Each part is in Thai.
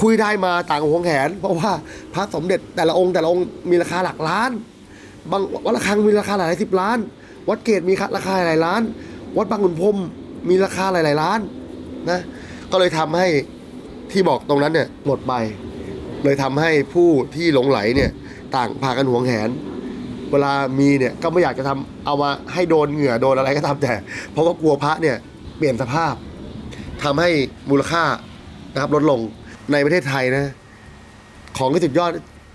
คุยได้มาต่างกับหวงแหนเพราะว่าพระสมเด็จแต่ละองค์แต่ละองค์มีราคาหลักล้าน บางวัดระฆังมีราคาหลายสิบล้าน วัดเกตมีราคาหลายล้าน วัดบางขุนพรมมีราคาหลายๆล้านนะก็เลยทำให้ที่บอกตรงนั้นเนี่ยหมดไป เลยทำให้ผู้ที่หลงไหลเนี่ยต่างพากันหวงแหน เวลามีเนี่ยก็ไม่อยากจะทำเอามาให้โดนเหงื่อโดนอะไรก็ตามแต่ เพราะว่ากลัวพระเนี่ยเปลี่ยนสภาพทำให้มูลค่านะครับลดลง ในประเทศไทยนะ ของที่สุดยอด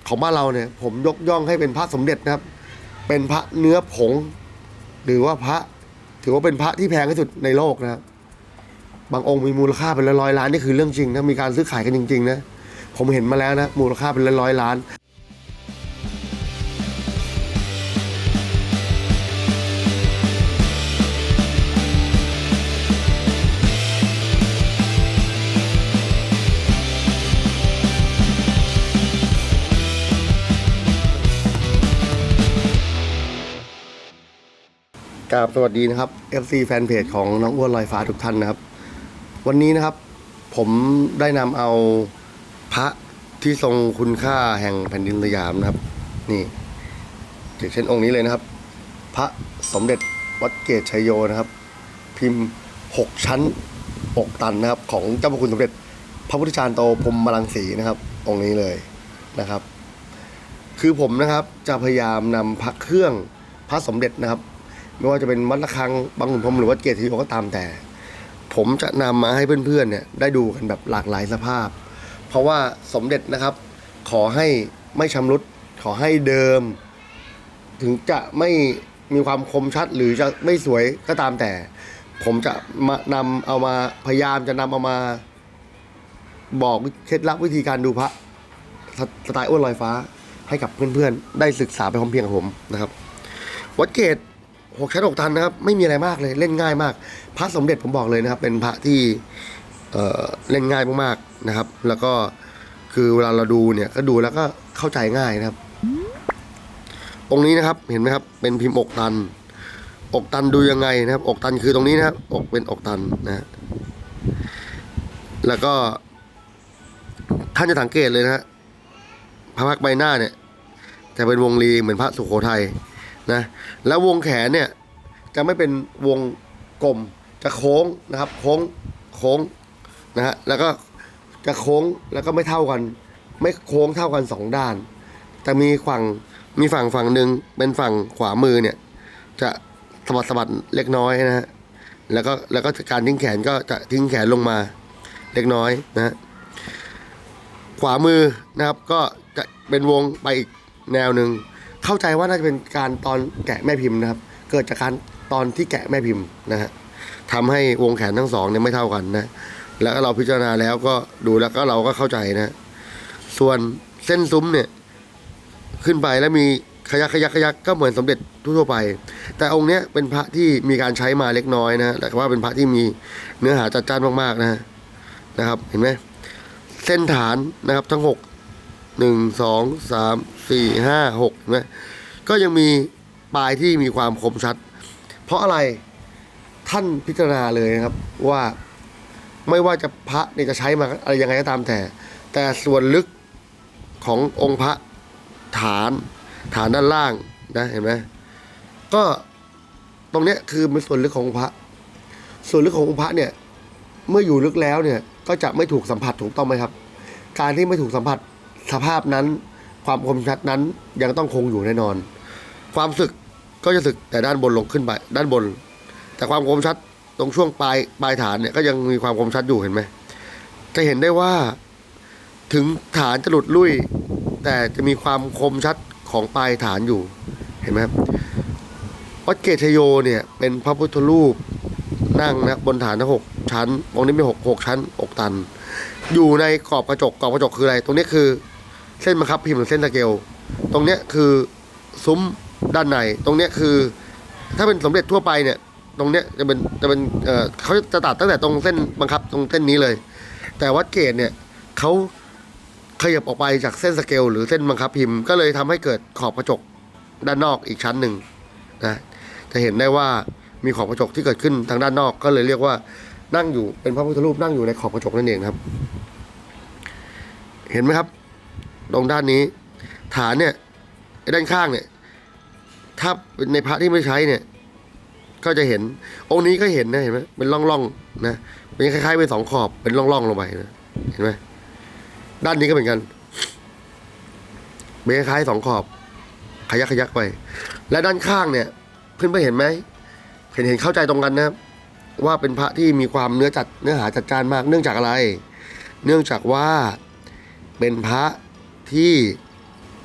ของบ้านเราเนี่ย ผมยกย่องให้เป็นพระสมเด็จนะครับ เป็นพระเนื้อผง หรือว่าพระ ถือว่าเป็นพระที่แพงที่สุดในโลกนะครับบางองค์มีมูลค่าเป็นร้อยล้านนี่คือเรื่องจริงนะมีการซื้อขายกันจริงๆนะผมเห็นมาแล้วนะมูลค่าเป็นร้อยล้าน กราบสวัสดีนะครับ FC แฟนเพจของน้องอ้วนลอยฟ้าทุกท่านนะครับ วันนี้นะครับ ผมได้นำเอาพระที่ทรงคุณค่าแห่งแผ่นดินสยามนะครับ นี่อย่างเช่นองค์นี้เลยนะครับ พระสมเด็จวัดเกตชัยโยนะครับ พิมพ์หกชั้นอกตันนะครับ ของเจ้าพระคุณสมเด็จ พระพุทธจารย์โตพรหมรังสีนะครับ องค์นี้เลยนะครับ คือผมนะครับจะพยายามนำพระเครื่องพระสมเด็จนะครับ ไม่ว่าจะเป็นวัดระฆังบางขุนพรมหรือวัดเกศทีโอก็ตามแต่ ผมจะนำมาให้เพื่อนๆเนี่ยได้ดูกันแบบหลากหลายสภาพ เพราะว่าสมเด็จนะครับ ขอให้ไม่ชำรุดขอให้เดิม ถึงจะไม่มีความคมชัดหรือจะไม่สวยก็ตามแต่ ผมจะมานำเอามาพยายามจะนำเอามาบอกเคล็ดลับวิธีการดูพระสสไตล์อ้วนลอยฟ้าให้กับเพื่อนๆ ได้ศึกษาไปพร้อมเพียงกับผมนะครับ วัดเกต หกชั้นหกตันนะครับไม่มีอะไรมากเลยเล่นง่ายมาก พระสมเด็จผมบอกเลยนะครับ เป็นพระที่เเล่นง่ายมากๆนะครับ แล้วก็คือเวลาเราดูเนี่ยก็ดูแล้วก็เข้าใจง่ายนะครับ องค์นี้นะครับเห็นไหมครับ เป็นพิมพ์อกตัน อกตันดูยังไงนะครับ อกตันคือตรงนี้นะครับ อกเป็นอกตันนะแล้วก็ท่านจะสังเกตเลยนะฮะพระพักใบหน้าเนี่ย จะเป็นวงรีเหมือนพระสุโขทัย นะแล้ววงแขนเนี่ยจะไม่เป็นวงกลมจะโค้งนะครับ โค้งโค้งนะฮะแล้วก็จะโค้งแล้วก็ไม่เท่ากัน ไม่โค้งเท่ากันสองด้านแต่มีฝั่งมีฝั่งฝั่งหนึ่งเป็นฝั่งขวามือเนี่ย จะสะบัดสะบัดเล็กน้อยนะฮะแล้วก็แล้วก็การทิ้งแขนก็จะทิ้งแขนลงมาเล็กน้อยนะฮะขวามือนะครับก็จะเป็นวงไปอีกแนวหนึ่ง เข้าใจว่าน่าจะเป็นการตอนแกะแม่พิมพ์นะครับ เกิดจากการตอนที่แกะแม่พิมพ์นะฮะทำให้วงแขนทั้งสองเนี่ยไม่เท่ากันนะ แล้วเราพิจารณาแล้วก็ดูแล้วก็เราก็เข้าใจนะ ส่วนเส้นซุ้มเนี่ย ขึ้นไปแล้วมีขยักขยักขยักก็เหมือนสมเด็จทั่วไป แต่องค์เนี้ยเป็นพระที่มีการใช้มาเล็กน้อยนะแต่ว่าเป็นพระที่มีเนื้อหาจัดจ้านมากๆนะนะครับ เห็นไหมเส้นฐานนะครับ ทั้งหก หนึ่งสองสามสี่ห้าหกนะก็ยังมีปลายที่มีความคมชัด เพราะอะไรท่านพิจารณาเลยนะครับว่าไม่ว่าจะพระเนี่ยจะใช้มาอะไรยังไงก็ตามแต่ แต่ส่วนลึกขององค์พระฐานฐานด้านล่างนะเห็นไหมก็ตรงเนี้ยคือเป็นส่วนลึกขององค์พระ ส่วนลึกขององค์พระเนี่ย เมื่ออยู่ลึกแล้วเนี่ยก็จะไม่ถูกสัมผัสถูกต้องไหมครับ การที่ไม่ถูกสัมผัส สภาพนั้น ความคมชัดนั้นยังต้องคงอยู่แน่นอน ความสึกก็จะสึกแต่ด้านบนลงขึ้นไปด้านบน แต่ความคมชัดตรงช่วงปลายปลายฐานเนี่ยก็ยังมีความคมชัดอยู่เห็นไหมจะเห็นได้ว่าถึงฐานจะหลุดลุ่ย แต่จะมีความคมชัดของปลายฐานอยู่เห็นไหมครับวัดเกตโยเนี่ยเป็นพระพุทธรูปนั่งนะบนฐานทั้งหกชั้นองค์นี้มีหกหกชั้นอกตัน อยู่ในกรอบกระจกกรอบกระจกคืออะไร ตรงนี้คือ เส้นบังคับพิมพ์หรือเส้นตะเกล ตรงเนี้ยคือซุ้มด้านใน ตรงเนี้ยคือ ถ้าเป็นสมเด็จทั่วไปเนี่ย ตรงเนี้ยจะเป็นจะเป็นเอ่อเขาจะตัดตั้งแต่ตรงเส้นบังคับตรงเส้นนี้เลย แต่วัดเกตเนี่ยเขาขยับออกไปจากเส้นสเกล หรือเส้นบังคับพิมพ์ก็เลยทำให้เกิดขอบกระจกด้านนอกอีกชั้นหนึ่งนะจะเห็นได้ว่ามีขอบกระจกที่เกิดขึ้นทางด้านนอกก็เลยเรียกว่านั่งอยู่เป็นพระพุทธรูปนั่งอยู่ในขอบกระจกนั่นเองครับ เห็นไหมครับ ตรงด้านนี้ ฐานเนี่ยด้านข้างเนี่ยถ้าในพระที่ไม่ใช้เนี่ย ก็จะเห็น องค์นี้ก็เห็นนะเห็นไหมเป็นร่องๆนะเป็นคล้ายๆเป็นสองขอบเป็นร่องๆลงไปนะเห็นไหมด้านนี้ก็เหมือนกันเป็นคล้ายๆสองขอบ ขยักขยักไป และด้านข้างเนี่ยเพื่อนๆเห็นไหมเห็นเห็นเข้าใจตรงกันนะครับว่าเป็นพระที่มีความเนื้อจัดเนื้อหาจัดจ้านมาก เนื่องจากอะไร เนื่องจากว่าเป็นพระ ที่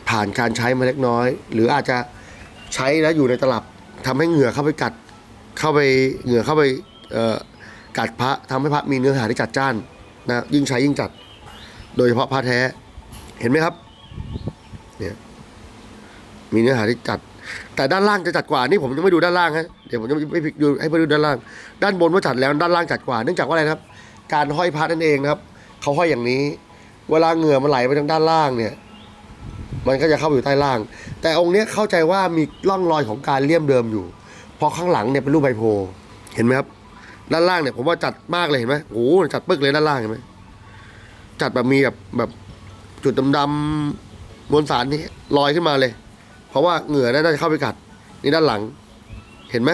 ผ่านการใช้มาเล็กน้อย หรืออาจจะใช้แล้วอยู่ในตลับทำให้เหงื่อเข้าไปกัดเข้าไปเหงื่อเข้าไปกัดพระทำให้พระมีเนื้อหาที่จัดจ้านนะยิ่งใช้ยิ่งจัด โดยเฉพาะพระแท้เห็นไหมครับเนี่ยมีเนื้อหาที่จัด แต่ด้านล่างจะจัดกว่านี่ผมยังไม่ดูด้านล่างฮะเดี๋ยวผมจะไม่ดูให้ไปดูด้านล่าง ด้านบนว่าจัดแล้วด้านล่างจัดกว่า เนื่องจากว่าอะไรครับ การห้อยพระนั่นเองครับเขาห้อยอย่างนี้ เวลาเหงื่อมันไหลไปทางด้านล่างเนี่ย มันก็จะเข้าไปอยู่ใต้ล่าง แต่องค์เนี้ยเข้าใจว่ามีร่องรอยของการเลี่ยมเดิมอยู่เพราะข้างหลังเนี่ยเป็นรูปใบโพ เห็นไหมครับ ด้านล่างเนี่ยผมว่าจัดมากเลยเห็นไหมโอ้โหจัดปึ๊กเลยด้านล่างเห็นไหมจัดแบบมีแบบแบบจุดดำๆมวลสารนี่ลอยขึ้นมาเลย เพราะว่าเหงื่อน่าจะเข้าไปกัด นี่ด้านหลัง เห็นไหม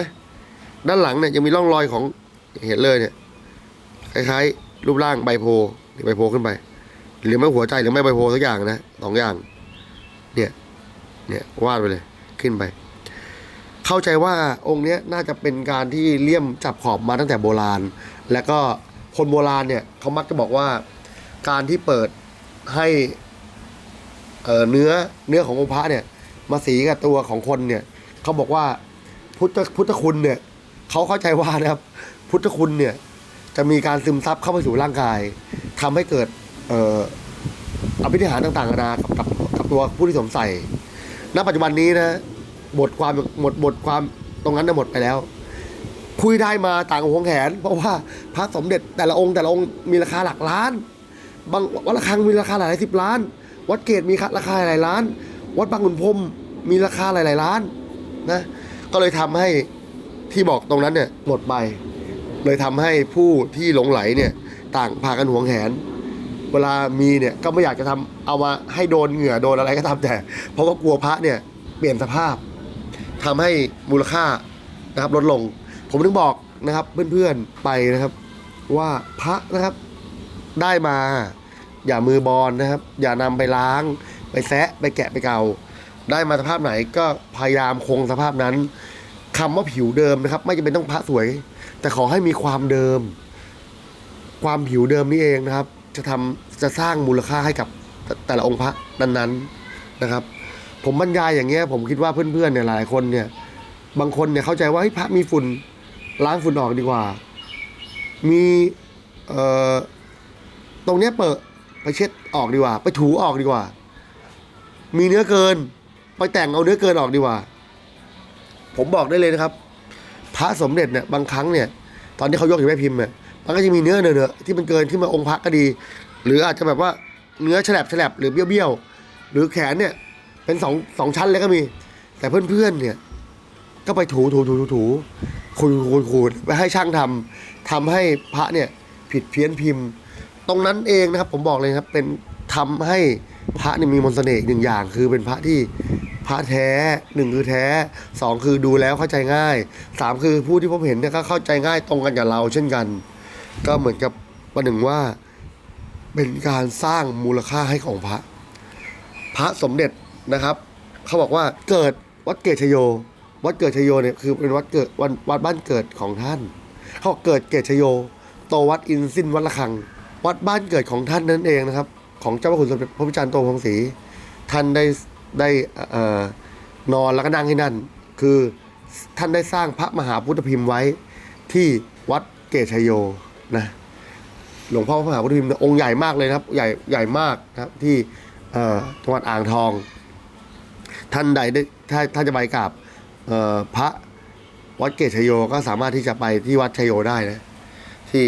ด้านหลังเนี่ยยังมีร่องรอยของเห็นเลยเนี่ยคล้ายๆรูปร่างใบโพใบโพขึ้นไป หรือไม่หัวใจหรือไม่ใบโพสักอย่างนะสองอย่าง เนี่ย เนี่ยวาดไปเลย ขึ้นไป เข้าใจว่าองค์เนี้ยน่าจะเป็นการที่เลี่ยมจับขอบมาตั้งแต่โบราณ แล้วก็คนโบราณเนี่ยเขามักจะบอกว่า การที่เปิดให้เอ่อเนื้อเนื้อขององค์พระเนี่ย มาสีกับตัวของคนเนี่ยเขาบอกว่าพุทธพุทธคุณเนี่ยเขาเข้าใจว่านะครับ พุทธคุณเนี่ย จะมีการซึมซับเข้าไปสู่ร่างกายทำให้เกิด อ่ออภินิหารต่างๆนานากับกับกับตัวผู้ที่สวมใส่ ณ ปัจจุบันนี้นะบทความหมดบทความตรงนั้นน่ะหมดไปแล้ว คุยได้มาต่างหวงแหนเพราะว่าพระสมเด็จแต่ละองค์แต่ละองค์มีราคาหลักล้าน บางวัดระฆังมีราคาหลายสิบล้าน วัดเกตมีราคาหลายล้าน วัดบางขุนพรมมีราคาหลายๆล้านนะก็เลยทำให้ที่บอกตรงนั้นเนี่ยหมดไป เลยทำให้ผู้ที่หลงไหลเนี่ยต่างพากันหวงแหน เวลามีเนี่ยก็ไม่อยากจะทำเอามาให้โดนเหงื่อโดนอะไรก็ตามแต่ เพราะว่ากลัวพระเนี่ยเปลี่ยนสภาพทำให้มูลค่านะครับลดลง ผมถึงบอกนะครับเพื่อนๆไปนะครับ ว่าพระนะครับได้มา อย่ามือบอลนะครับ อย่านำไปล้าง ไปแซะไปแกะไปเกาได้มาสภาพไหนก็พยายามคงสภาพนั้นคำว่าผิวเดิมนะครับ ไม่จำเป็นต้องพระสวย แต่ขอให้มีความเดิม ความผิวเดิมนี่เองนะครับ จะทำ จะสร้างมูลค่าให้กับแต่ละองค์พระนั้นๆนะครับ ผมบรรยายอย่างเงี้ยผมคิดว่าเพื่อนๆเนี่ยหลายคนเนี่ยบางคนเนี่ยเข้าใจว่าเฮ้พระมีฝุ่นล้างฝุ่นออกดีกว่า มีเอ่อตรงเนี้ยเปิดไปเช็ดออกดีกว่า ไปถูออกดีกว่า มีเนื้อเกิน ไปแต่งเอาเนื้อเกินออกดีกว่า ผมบอกได้เลยนะครับ พระสมเด็จเนี่ยบางครั้งเนี่ย ตอนที่เขายกอยู่แม่พิมพ์เนี่ยมันก็จะมีเนื้อเนื้อะที่มันเกินขึ้นมาองค์พระก็ดี หรืออาจจะแบบว่าเนื้อฉลับฉลับหรือเบี้ยวๆหรือแขนเนี่ยเป็นสองสองชั้นเลยก็มี แต่เพื่อนๆเนี่ยก็ไปถูถูถูถูถูขูดขูดขูดไปให้ช่างทำทำให้พระเนี่ยผิดเพี้ยนพิมพ์ ตรงนั้นเองนะครับ ผมบอกเลยครับเป็นทำให้พระเนี่ยมีมนต์เสน่ห์อีกหนึ่งอย่าง คือเป็นพระที่พระแท้หนึ่งคือแท้สองคือดูแล้วเข้าใจง่ายสามคือผู้ที่พบเห็นเนี่ยก็เข้าใจง่ายตรงกันกับเราเช่นกัน ก็เหมือนกับประหนึ่งว่า เป็นการสร้างมูลค่าให้ของพระ พระสมเด็จนะครับ เขาบอกว่าเกิดวัดเกตชโย วัดเกิดชโยเนี่ยคือเป็นวัดเกิดวันวัดบ้านเกิดของท่าน เขาบอกเกิดเกตชโย โตวัดอินสินวัดละคัง วัดบ้านเกิดของท่านนั่นเองนะครับ ของเจ้าพระคุณสมเด็จพระพิจารย์โตพงศรีท่านได้ได้นอนแล้วก็นั่งที่นั่น คือท่านได้สร้างพระมหาพุทธพิมพ์ไว้ที่วัดเกตชโยนะ หลวงพ่อพระมหาพุทธพิมพ์องค์ใหญ่มากเลยนะครับ ใหญ่ใหญ่มากนะครับ ที่จังหวัดอ่างทอง ท่านใดได้ถ้าถ้าจะไปกราบพระวัดเกตชโยก็สามารถที่จะไปที่วัดชโยได้นะ ที่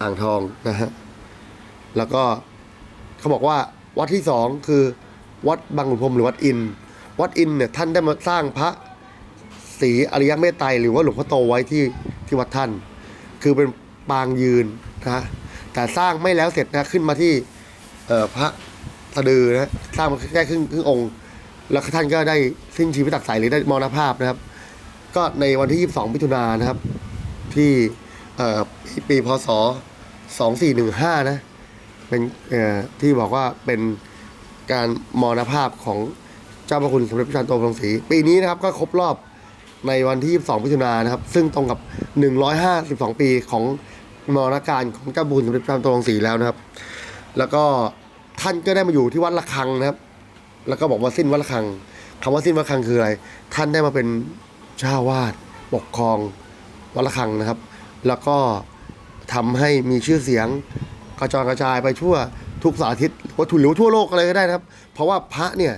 อ่างทองนะฮะแล้วก็เขาบอกว่าวัดที่สองคือวัดบางขุนพรมหรือวัดอิน วัดอินเนี่ยท่านได้มาสร้างพระศรีอริยเมตไตรหรือว่าหลวงพ่อโตไว้ที่ที่วัดท่าน คือเป็นปางยืนนะฮะ แต่สร้างไม่แล้วเสร็จนะขึ้นมาที่เออพระสะดือนะสร้างมาแค่ครึ่งครึ่งองค์ แล้วท่านก็ได้สิ้นชีวิตตักใสหรือได้มรณภาพนะครับ ก็ในวันที่ 22มิถุนายนนะครับ ที่เอ่อปีพศ 2415 นะ เป็นเอ่อที่บอกว่าเป็นการมรณภาพของเจ้าพระคุณสมเด็จพระจันทร์โตพรงศรีปีนี้นะครับก็ครบรอบในวันที่ 22มิถุนายนนะครับ ซึ่งตรงกับ 152 ปีของ มรณการของเจ้าพระคุณสมเด็จพระจันทร์โตระองศรีแล้วนะครับ แล้วก็ท่านก็ได้มาอยู่ที่วัดระฆังนะครับ แล้วก็บอกว่าสิ้นวัดระฆังคำว่าสิ้นวัดระฆังคืออะไร ท่านได้มาเป็นเจ้าวาดปกครองวัดระฆังนะครับ แล้วก็ทำให้มีชื่อเสียงกระจรกระจายไปทั่วทุกสารทิศวัตถุหรือทั่วโลกอะไรก็ได้นะครับ เพราะว่าพระเนี่ย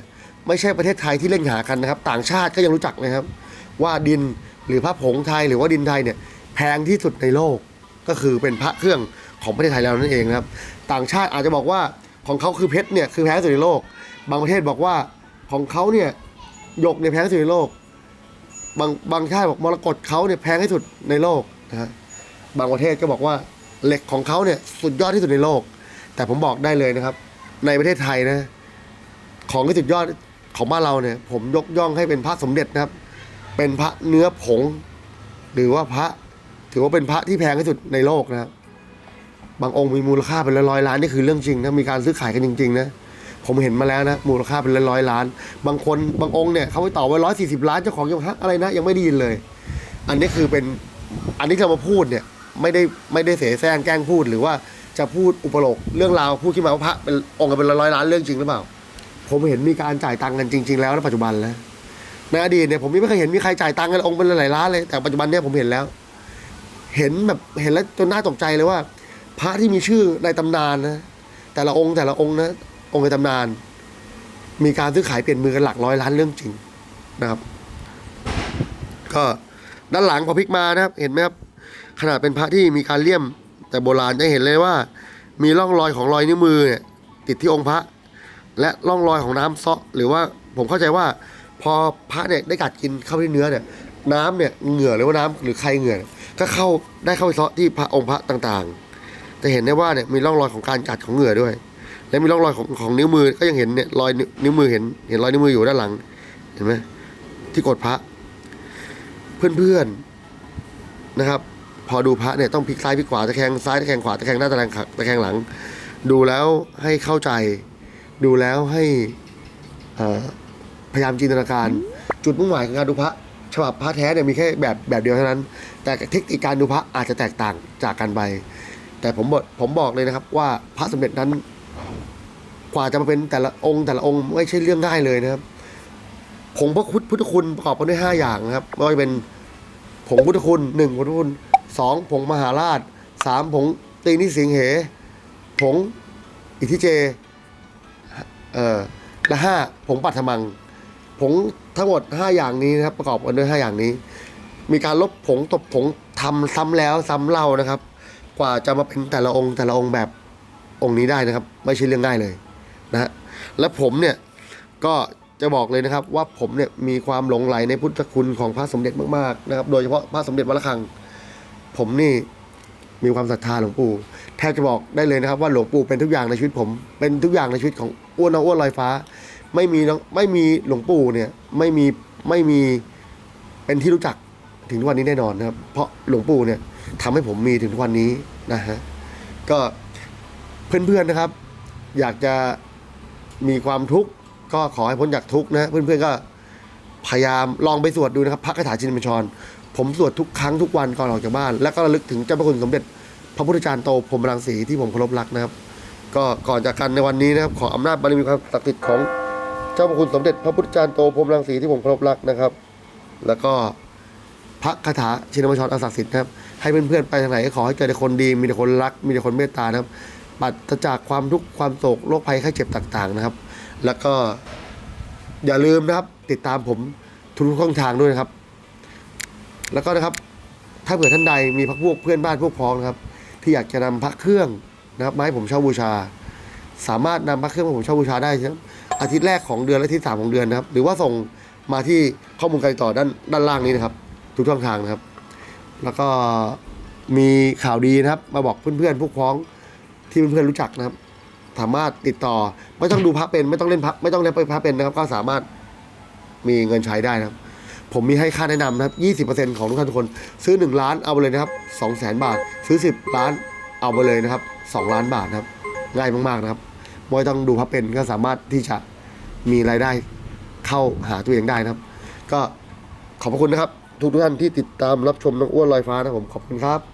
ไม่ใช่ประเทศไทยที่เล่นหากันนะครับ ต่างชาติก็ยังรู้จักนะครับ ว่าดินหรือพระผงไทยหรือว่าดินไทยเนี่ยแพงที่สุดในโลก ก็คือเป็นพระเครื่องของประเทศไทยเรานั่นเองนะครับ ต่างชาติอาจจะบอกว่าของเขาคือเพชรเนี่ยคือแพงที่สุดในโลก บางประเทศบอกว่าของเขาเนี่ยหยกเนี่ยแพงที่สุดในโลก บางบางชาติบอกมรกตเขาเนี่ยแพงที่สุดในโลกนะฮะบางประเทศก็บอกว่าเหล็กของเขาเนี่ยสุดยอดที่สุดในโลก แต่ผมบอกได้เลยนะครับ ในประเทศไทยนะ ของที่สุดยอดของบ้านเราเนี่ย ผมยกย่องให้เป็นพระสมเด็จนะครับ เป็นพระเนื้อผง หรือว่าพระ ถือว่าเป็นพระที่แพงที่สุดในโลกนะครับบางองค์มีมูลค่าเป็นร้อยล้านนี่คือเรื่องจริงนะมีการซื้อขายกันจริงๆนะผมเห็นมาแล้วนะมูลค่าเป็นร้อยล้าน บางคนบางองค์เนี่ยเขาไปต่อไว้ร้อยสี่สิบล้านเจ้าของยังฮักอะไรนะ ยังไม่ได้ยินเลย อันนี้คือเป็นอันนี้เรามาพูดเนี่ยไม่ได้ไม่ได้เสแสร้งแกล้งพูด หรือว่าจะพูดอุปโลกเรื่องราวพูดขึ้นมาว่าพระเป็นองค์เป็นร้อยล้านเรื่องจริงหรือเปล่า ผมเห็นมีการจ่ายตังค์กันจริง ๆ แล้วในปัจจุบันแล้วในอดีตเนี่ยผมยังไม่เคยเห็นมีใครจ่ายตังค์กันองค์เป็นหลายล้านเลยแต่ปัจจุบันเนี่ยผมเห็นแล้ว เห็นแบบเห็นแล้วจนน่าตกใจเลยว่า พระที่มีชื่อในตำนานนะแต่ละองค์แต่ละองค์นะองค์ในตำนาน มีการซื้อขายเปลี่ยนมือกันหลักร้อยล้านเรื่องจริงนะครับ ก็ด้านหลังพอพลิกมานะครับ เห็นไหมครับขนาดเป็นพระที่มีการเลี่ยม แต่โบราณจะเห็นเลยว่า มีร่องรอยของรอยนิ้วมือเนี่ยติดที่องค์พระ และร่องรอยของน้ำเซาะหรือว่าผมเข้าใจว่า พอพระเนี่ยได้กัดกินเข้าไปที่เนื้อเนี่ย น้ำเนี่ยเหงื่อหรือว่าน้ำหรือใครเหงื่อ ก็เข้าได้เข้าไปเซาะที่พระองค์พระต่างๆ จะเห็นได้ว่าเนี่ยมีร่องรอยของการกัดของเหงื่อด้วย และมีร่องรอยของของนิ้วมือก็ยังเห็นเนี่ยรอยนิ้วมือเห็นเห็นรอยนิ้วมืออยู่ด้านหลัง เห็นไหมที่กดพระ เพื่อนๆนะครับ พอดูพระเนี่ยต้องพลิกซ้ายพลิกขวาตะแคงซ้ายตะแคงขวาตะแคงหน้าตะแคงขตะแคงหลัง ดูแล้วให้เข้าใจ ดูแล้วให้พยายามจินตนาการ จุดมุ่งหมายของการดูพระฉบับพระแท้เนี่ยมีแค่แบบแบบเดียวเท่านั้น แต่เทคนิคการดูพระอาจจะแตกต่างจากกันไป แต่ผมบอกผมบอกเลยนะครับ ว่าพระสมเด็จนั้น กว่าจะมาเป็นแต่ละองค์แต่ละองค์ไม่ใช่เรื่องง่ายเลยนะครับผงพระพุทธคุณประกอบกันด้วยห้าอย่างนะครับไม่ว่าจะเป็นผงพุทธคุณหนึ่งพุทธคุณสองผงมหาราชสามผงตีนิสิงเห ผงอิทธิเจเอ่อและห้าผงปัทมัง ผงทั้งหมดห้าอย่างนี้นะครับประกอบกันด้วยห้าอย่างนี้ มีการลบผงตบผงทำซ้ำแล้วซ้ำเล่านะครับ กว่าจะมาเป็นแต่ละองค์แต่ละองค์แบบองค์นี้ได้นะครับ ไม่ใช่เรื่องง่ายเลยนะฮะและผมเนี่ยก็จะบอกเลยนะครับว่าผมเนี่ยมีความหลงไหลในพุทธคุณของพระสมเด็จมากๆนะครับ โดยเฉพาะพระสมเด็จวัดระฆัง ผมนี่มีความศรัทธาหลวงปู่แทบจะบอกได้เลยนะครับว่าหลวงปู่เป็นทุกอย่างในชีวิตผม เป็นทุกอย่างในชีวิตของอ้วนน้องอ้วนลอยฟ้า ไม่มีน้องไม่มีหลวงปู่เนี่ยไม่มีไม่มีเป็นที่รู้จัก ถึงทุกวันนี้แน่นอนนะครับ เพราะหลวงปู่เนี่ยทำให้ผมมีถึงทุกวันนี้นะฮะก็เพื่อนๆนะครับ อยากจะมีความทุกข์ก็ขอให้พ้นจากทุกข์นะเพื่อนๆก็พยายามลองไปสวดดูนะครับพระคาถาชินบัญชร ผมสวดทุกครั้งทุกวันก่อนออกจากบ้าน แล้วก็ระลึกถึงเจ้าพระคุณสมเด็จ พระพุทธจารย์โตพรมรังสีที่ผมเคารพรักนะครับ ก็ก่อนจากกันในวันนี้นะครับ ขออำนาจบารมีความศักดิ์สิทธิ์ของเจ้าพระคุณสมเด็จ พระพุทธจารย์โตพรมรังสีที่ผมเคารพรักนะครับ แล้วก็ พระคาถาชินบัญชรอันศักดิ์สิทธิ์นะครับให้เพื่อนๆไปทางไหนก็ขอให้เจอแต่คนดี มีแต่คนรัก มีแต่คนเมตตานะครับ ปัดจากความทุกข์ความโศกโรคภัยไข้เจ็บต่างๆนะครับ แล้วก็อย่าลืมนะครับ ติดตามผมทุกช่องทางด้วยนะครับ แล้วก็นะครับ ถ้าเผื่อท่านใดมีพักพวกเพื่อนบ้านพวกพ้องนะครับ ที่อยากจะนำพระเครื่องนะครับมาให้ผมเช่าบูชา สามารถนำพระเครื่องมาผมเช่าบูชาได้ครับอาทิตย์แรกของเดือนและอาทิตย์สามของเดือนนะครับ หรือว่าส่งมาที่ข้อมูลการติดต่อด้านด้านล่างนี้นะครับ ทุกช่องทางนะครับ แล้วก็มีข่าวดีนะครับ มาบอกเพื่อนๆพวกพ้องที่เพื่อนๆรู้จักนะครับ สามารถติดต่อไม่ต้องดูพระเป็นไม่ต้องเล่นพระไม่ต้องเล่นไปพระเป็นนะครับ ก็สามารถมีเงินใช้ได้นะครับ ผมมีให้ค่าแนะนำนะครับ 20%ของทุกท่านทุกคน ซื้อ 1 ล้านเอาไปเลยนะครับ200,000บาท ซื้อ 10 ล้านเอาไปเลยนะครับ 2 ล้านบาทนะครับ ง่ายมากๆนะครับไม่ต้องดูพระเป็นก็สามารถที่จะมีรายได้เข้าหาตัวเองได้นะครับ ก็ขอบพระคุณนะครับ ทุกท่านที่ติดตามรับชมน้องอ้วนลอยฟ้านะผมขอบคุณครับ